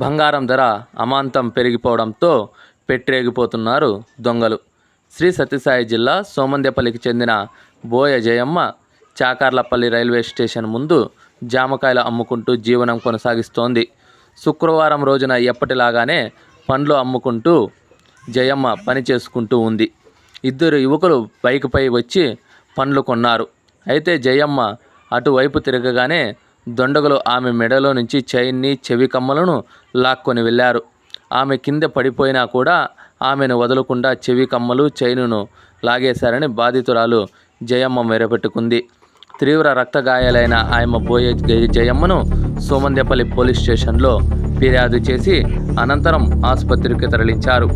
బంగారం ధర అమాంతం పెరిగిపోవడంతో పెట్టేగిపోతున్నారు దొంగలు. శ్రీ సత్యసాయి జిల్లా సోమందేపల్లికి చెందిన బోయ జయమ్మ చాకార్లపల్లి రైల్వే స్టేషన్ ముందు జామకాయలు అమ్ముకుంటూ జీవనం కొనసాగిస్తోంది. శుక్రవారం రోజున ఎప్పటిలాగానే పండ్లు అమ్ముకుంటూ జయమ్మ పని చేసుకుంటూ ఉంది. ఇద్దరు యువకులు బైక్పై వచ్చి పండ్లు కొన్నారు. అయితే జయమ్మ అటువైపు తిరగగానే దొండగులు ఆమె మెడలో నుంచి చైన్ని చెవి కమ్మలను లాక్కొని వెళ్ళారు. ఆమె కింద పడిపోయినా కూడా ఆమెను వదలకుండా చెవి కమ్మలు చైనును లాగేశారని బాధితురాలు జయమ్మ మెరపెట్టుకుంది. తీవ్ర రక్తగాయాలైన ఆయమ్మ బోయే జయమ్మను సోమందేపల్లి పోలీస్ స్టేషన్లో ఫిర్యాదు చేసి అనంతరం ఆసుపత్రికి తరలించారు.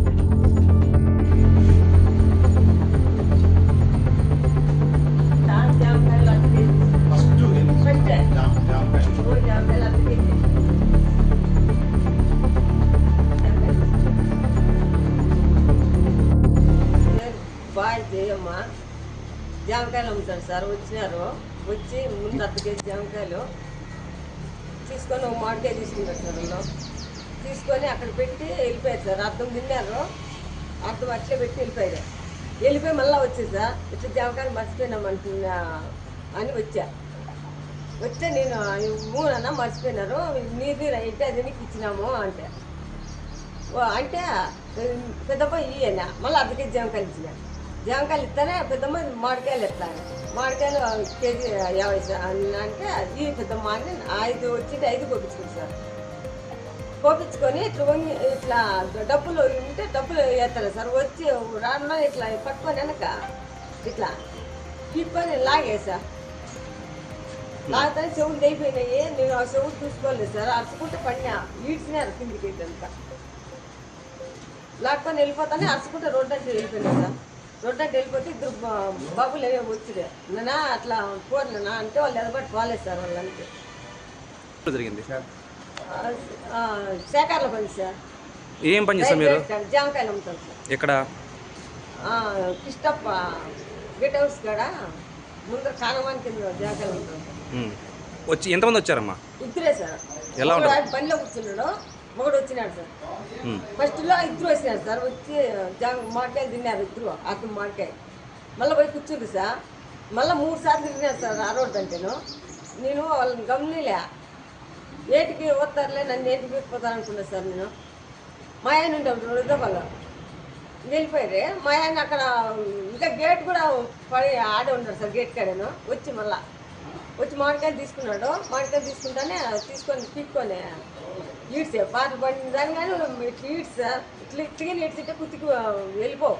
బాయ్ చేయమ్మ జామకాయలు అమ్ముతారు సార్ వచ్చినారు వచ్చి ముందు అర్ధ కేజీ జామకాయలు తీసుకొని ఒక మామిడికాయ తీసుకుంటారు సార్ వాళ్ళు తీసుకొని అక్కడ పెట్టి వెళ్ళిపోయారు సార్ అర్థం తిన్నారు అర్థం అట్లే పెట్టి వెళ్ళిపోయారు వెళ్ళిపోయి మళ్ళీ వచ్చి సార్ ఇట్లా జామకాయలు మర్చిపోయినామంటున్నా అని వచ్చా వస్తే నేను మూనన్న మర్చిపోయినారు. నీరు నీరు అయితే అది నీకు ఇచ్చినాము అంటే. ఓ అంటే పెద్దమ్మ ఇయ్యనా మళ్ళీ అర్ధ కేజీ జామకాయలు ఇచ్చిన జామకాయలు ఇస్తానే పెద్దమ్మ మామిడికాయలు ఇస్తాను మామిడికాయలు కేజీ యాభై అన్న అంటే ఈ పెద్దమ్మ అని ఐదు వచ్చి ఐదు కోపించుకుంది సార్. కోపించుకొని త్రివంగి ఇట్లా డబ్బులు ఉంటే డబ్బులు వేస్తారు సార్. వచ్చి రాను ఇట్లా పట్టుకొని వెనక ఇట్లా తిప్పుకొని లాగేసా లాగితే చెవులు అయిపోయినాయి నేను ఆ చెవులు చూసుకోలేదు సార్. అరుచుకుంటే పడినా ఈడ్చినారు కిందికి ఇదంతా లాక్కొని వెళ్ళిపోతానే అరుచుకుంటే రోడ్డు అంటే వెళ్ళిపోయినా సార్. రోడ్డు అంటే వెళ్ళిపోతే ఇద్దరు బాబులు ఏమో వచ్చిరే. నాన్న అట్లా పోర్లేనా అంటే వాళ్ళు ఎదబట్టి పోలేదు సార్ వాళ్ళు అంతే. జరిగింది? శాఖర్లో పని సార్. ఏం పని చేస్తారు మీరు? జామకాయలు అమ్ముతాం సార్. ఎక్కడ? ఆ, కిష్టప్ప గెట్ హౌస్ కాడ? ముందర కింద ఉమ్. వచ్చి ఎంతమంది వచ్చారమ్మా? ఇద్దరే సార్. ఎలా ఉంటారు? ఆయన బండిలో కూర్చున్నాడు ఒకడు వచ్చినాడు సార్. ఉమ్. ఫస్ట్లో ఇద్దరు వచ్చినారు సార్. వచ్చి మామిడికాయలు తిన్నారు ఇద్దరు అతను మామిడికాయ మళ్ళీ పోయి కూర్చుంది సార్. మళ్ళీ మూడు సార్లు తిరిగినారు సార్ ఆ రోడ్డు అంటేను. నేను వాళ్ళని గమనిలే. ఏటికి వస్తారులే నన్ను ఏటికి వెళ్ళిపోతాను అనుకున్నా సార్ నేను. మా ఆయన ఉంటాడు వృద్ధపల్లం వెళ్ళిపోయారు మా ఆయన అక్కడ ఇంకా గేట్ కూడా పడి ఆడే ఉన్నాడు సార్ గేట్ కాడను. వచ్చి మళ్ళా. వచ్చి మామిడికాయలు తీసుకున్నాడు. మామిడికాయలు తీసుకుంటానే తీసుకొని పీక్కొని ఈడ్చే. పాట పడిన దాని కానీ ఇట్లా ఈడ్స్ ఇట్లా ఇట్లా ఇట్లకి ఈడ్చితే కుత్తికి వెళ్ళిపోవు